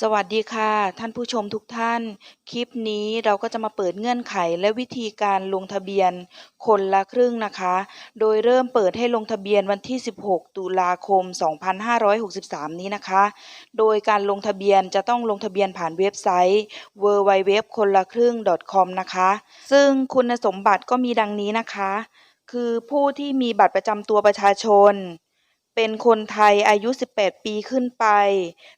สวัสดีค่ะ ท่านผู้ชมทุกท่าน คลิปนี้เราก็จะมาเปิดเงื่อนไขและวิธีการลงทะเบียนคนละครึ่งนะคะ โดยเริ่มเปิดให้ลงทะเบียนวันที่ 16 ตุลาคม 2563 นี้นะคะ โดยการลงทะเบียนจะต้องลงทะเบียนผ่านเว็บไซต์ www คนละครึ่ง .com นะคะ ซึ่งคุณสมบัติก็มีดังนี้นะคะ คือผู้ที่มีบัตรประจำตัวประชาชน เป็นคนไทยอายุ 18 ปีขึ้นไป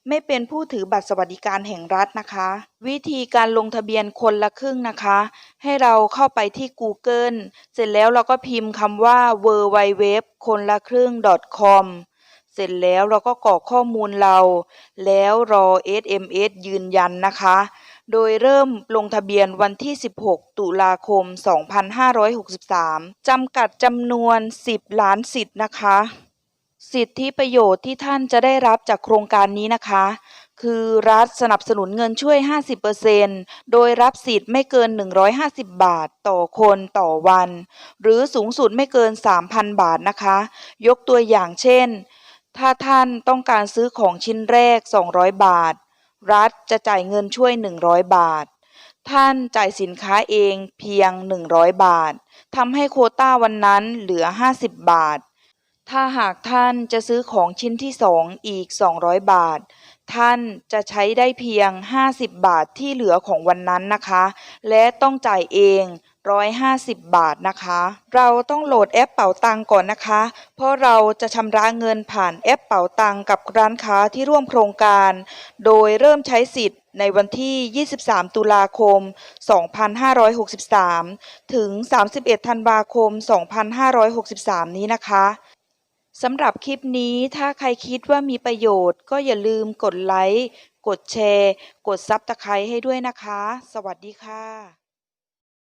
ไม่เป็นผู้ถือบัตรสวัสดิการแห่งรัฐนะคะ วิธีการลงทะเบียนคนละครึ่งนะคะ ให้เราเข้าไปที่ Google เสร็จแล้วเราก็พิมพ์คำว่า www คนละครึ่ง .com เสร็จแล้วเราก็กรอกข้อมูลเรา แล้วรอ SMS ยืนยันนะคะ โดยเริ่มลงทะเบียนวันที่ 16 ตุลาคม 2563 จำกัดจำนวน 10 ล้านสิทธิ์นะคะ สิทธิประโยชน์ที่ท่านจะได้รับจากโครงการนี้นะคะ คือรัฐสนับสนุนเงินช่วย 50%โดยรับสิทธิ์ไม่เกิน 150 บาทต่อคนต่อวัน หรือสูงสุดไม่เกิน 3,000 บาทนะคะ ยกตัวอย่างเช่น ถ้าท่านต้องการซื้อของชิ้นแรก 200 บาท รัฐจะจ่ายเงินช่วย 100 บาท ท่านจ่ายสินค้าเองเพียง 100 บาททำให้โคต้าวันนั้นเหลือ 50 บาท ถ้าหากท่านจะซื้อของชิ้นที่2อีก 200 บาท ท่านจะใช้ได้เพียง 50 บาทที่เหลือของวันนั้นนะคะ และต้องจ่ายเอง 150 บาทนะคะ เราต้องโหลดแอปเป๋าตังก่อนนะคะ เพราะเราจะชำระเงินผ่านแอปเป๋าตังกับร้านค้าที่ร่วมโครงการ โดยเริ่มใช้สิทธิ์ในวันที่ 23 ตุลาคม 2563 ถึง 31 ธันวาคม 2563 นี้นะคะ สำหรับคลิปนี้ถ้าใครคิดว่ามีประโยชน์ ก็อย่าลืมกดไลค์ กดแชร์ กดซับตะไคร้ให้ด้วยนะคะ สวัสดีค่ะ